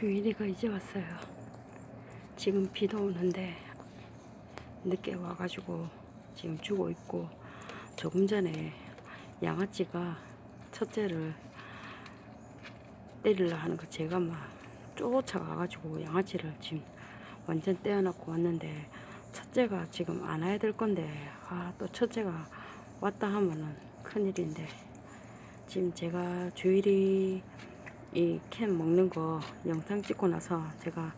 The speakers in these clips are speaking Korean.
주일이가 이제 왔어요. 지금 비도 오는데 늦게 와가지고 지금 주고 있고 조금 전에 양아치가 첫째를 때리려 하는 거 제가 막 쫓아가가지고 양아치를 지금 완전 떼어놓고 왔는데 첫째가 지금 안 와야 될 건데 아 또 첫째가 왔다 하면은 큰일인데 지금 제가 주일이 이 캔 먹는 거 영상 찍고 나서 제가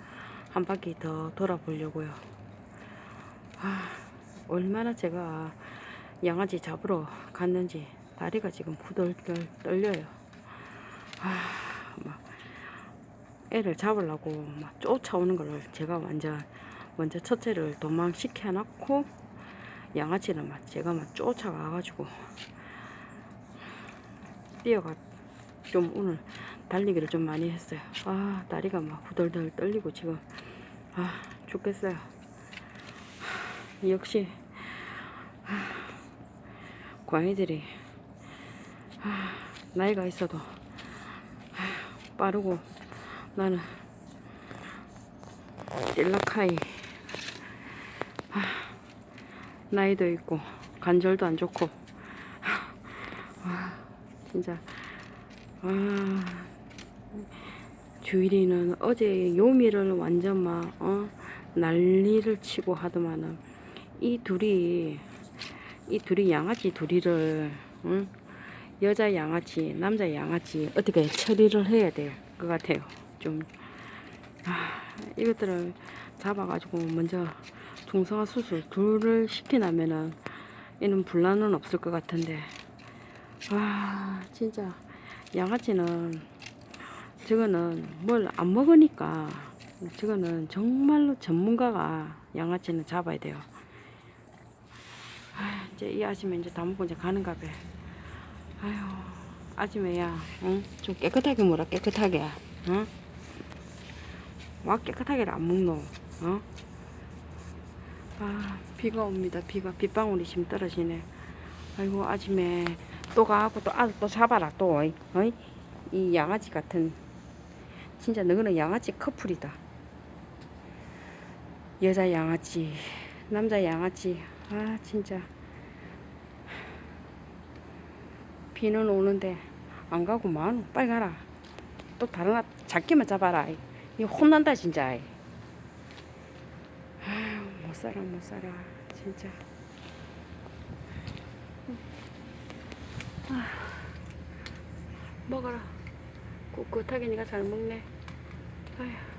한 바퀴 더 돌아보려고요. 아, 얼마나 제가 양아지 잡으러 갔는지 다리가 지금 후덜덜 떨려요. 아, 막 애를 잡으려고 막 쫓아오는 걸 제가 완전 먼저 첫째를 도망시켜 놨고 양아치는 막 제가 막 쫓아가 가지고 뛰어가 좀 오늘 달리기를 좀 많이 했어요. 아 다리가 막 후덜덜 떨리고 지금 아 죽겠어요. 하, 역시 하, 광희들이 하, 나이가 있어도 하, 빠르고 나는 하, 나이도 있고 관절도 안 좋고 와 진짜 아 주일이는 어제 요미를 완전 막 어, 난리를 치고 하더만은 이 둘이 이 둘이 양아치 둘이를 응? 여자 양아치 남자 양아치 어떻게 처리를 해야 될 것 같아요 좀 아, 이것들을 잡아가지고 먼저 중성화 수술 둘을 시키나면은 이는 분란은 없을 것 같은데 와 진짜 양아치는 저거는 뭘 안 먹으니까 저거는 정말로 전문가가 양아치는 잡아야 돼요. 아, 이제 이 아줌마 이제 다 먹고 이제 가는가 봐. 아유, 아줌마야, 응? 좀 깨끗하게 물어, 깨끗하게, 응? 와 깨끗하게를 안 먹노, 어? 아, 비가 옵니다. 비가 빗방울이 지금 떨어지네. 아이고 아줌마 또 가고 또 아들 또 잡아라 또, 어이? 어이? 이 양아치 같은 진짜 너는 양아치 커플이다. 여자 양아치, 남자 양아치. 아 진짜 비는 오는데 안 가고 마노 빨리 가라. 또 다른 아 작게만 잡아라. 이 혼난다 진짜. 아유 못 살아 못 살아 진짜. 먹어라. 꿋꿋하게 니가 잘 먹네. 아휴.